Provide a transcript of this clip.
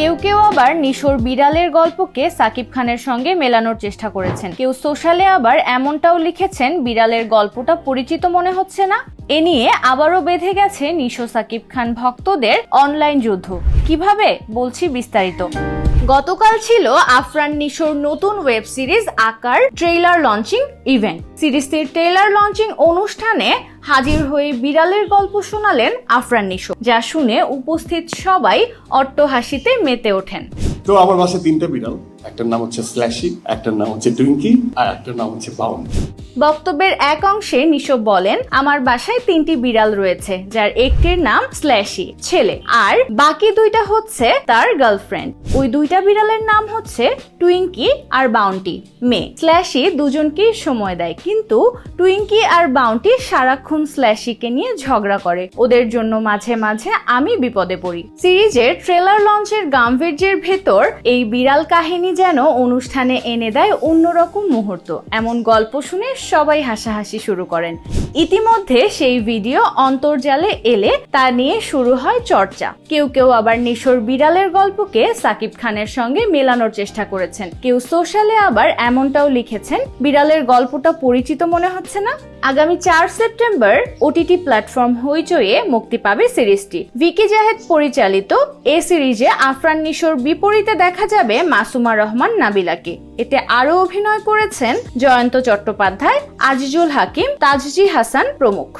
কেউ কেউ আবার নিশোর বিড়ালের গল্পকে সাকিব খানের সঙ্গে মেলানোর চেষ্টা করেছেন। কেউ সোশ্যালে আবার এমনটাও লিখেছেন, বিড়ালের গল্পটা পরিচিত মনে হচ্ছে না। এ নিয়ে আবারও বেঁধে গেছে নিশো সাকিব খান ভক্তদের অনলাইন যুদ্ধ। কীভাবে? বলছি বিস্তারিত। গতকাল ছিল আফরান নিশোর নতুন web series Akaar trailer launching event. সিরিজটির trailer launching অনুষ্ঠানে হাজির হয়ে বিড়ালের গল্প শোনালেন আফরান নিশো, যা শুনে উপস্থিত সবাই অট্টহাসিতে মেতে ওঠেন। তো আমার বাসায় তিনটা বিড়াল একটার নাম হচ্ছে স্ল্যাশি একটার নাম হচ্ছে আর একটার নাম হচ্ছে বাউন বক্তব্যের এক অংশে নিশো বলেন, আমার বাসায় তিনটি বিড়াল রয়েছে, যার একটির নাম স্ল্যাশি ছেলে, আর বাকি দুইটা হচ্ছে তার গার্লফ্রেন্ড ওই দুইটা বিড়ালের নাম হচ্ছে টুইঙ্কি আর বাউন্টি মেয়ে। স্ল্যাশি দুজনকেই সময় দেয়, কিন্তু টুইঙ্কি আর বাউন্টি সারাক্ষণ স্ল্যাশিকে নিয়ে ঝগড়া করে। ওদের জন্য মাঝে মাঝে আমি বিপদে পড়ি। সিরিজের ট্রেলার লঞ্চের গাম্ভীর্যের ভেতর এই বিড়াল কাহিনী যেন অনুষ্ঠানে এনে দেয় অন্যরকম মুহূর্ত। এমন গল্প শুনে সবাই হাসাহাসি শুরু করেন। ইতিমধ্যে সেই ভিডিও অন্তর্জালে এলে তা নিয়ে শুরু হয় চর্চা। কেউ কেউ আবার নিশোর বিড়ালের গল্পকে সাকিব খানের সঙ্গে মেলানোর চেষ্টা করেছেন। কেউ সোশ্যালে আবার এমনটাও লিখেছেন, বিড়ালের গল্পটা পরিচিত মনে হচ্ছে না? আগামী চার সেপ্টেম্বর ওটিটি প্ল্যাটফর্ম হইচয়ে মুক্তি পাবে সিরিজটি। ভিকি জাহেদ পরিচালিত এ সিরিজে আফরান নিশোর বিপরীতে দেখা যাবে মাসুমা রহমান নাবিলাকে। এতে আরও অভিনয় করেছেন জয়ন্ত চট্টোপাধ্যায় আজিজুল হাকিম তাজজি হাসান প্রমুখ।